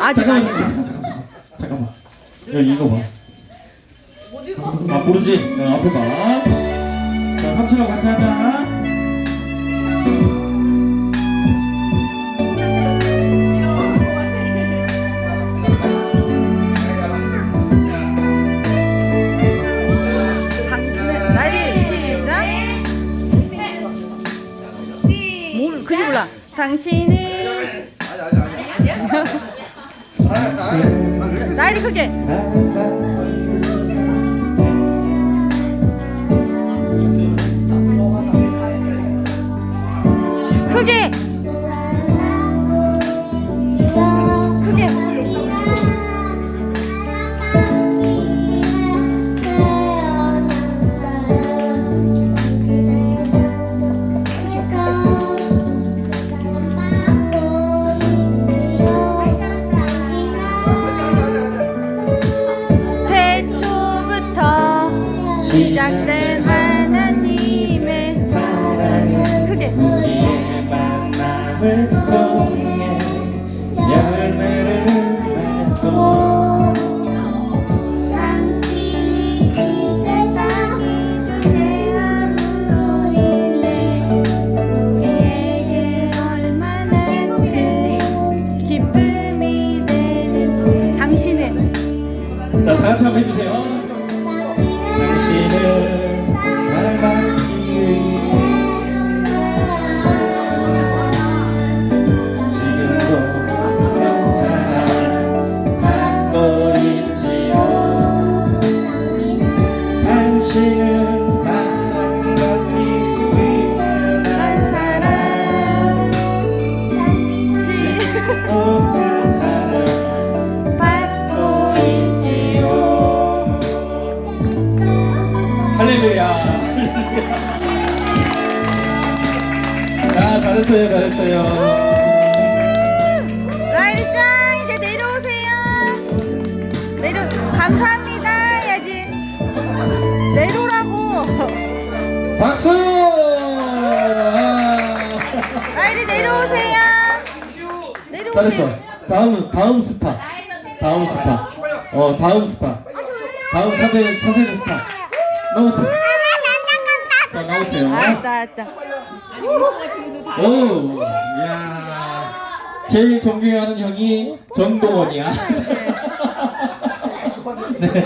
아 잠깐만 잠깐만 잠깐만 잠깐만 야 이거 봐 아, 부르지? 야, 앞에 봐. 자, 삼촌하고 같이 하자. 나리 시작 뭘 그지 몰라 당신은 나이리 크게. 크게 시작된 하나님의 사랑은 크게 우리의 만남을 통해 열매를 맺고 당신이 이 세상이 존재하는 우리네 우리에게 얼마나 큰 기쁨이 되는 당신의 자, 다 같이 한번 해주세요. 할렐루야. 자, 잘했어요, 잘했어요. 나이리 짱 이제 내려오세요 내려 감사합니다 해야지 내려오라고 박수! 나이리 내려오세요 내려오세요 잘했어. 다음, 다음 스타. 다음 스타. 어, 다음 스타. 다음 차세, 스타. 나오세요. 자, 나오세요. 알았다 알았다 오, 야 제일 존경하는 형이 정동원이야. 네.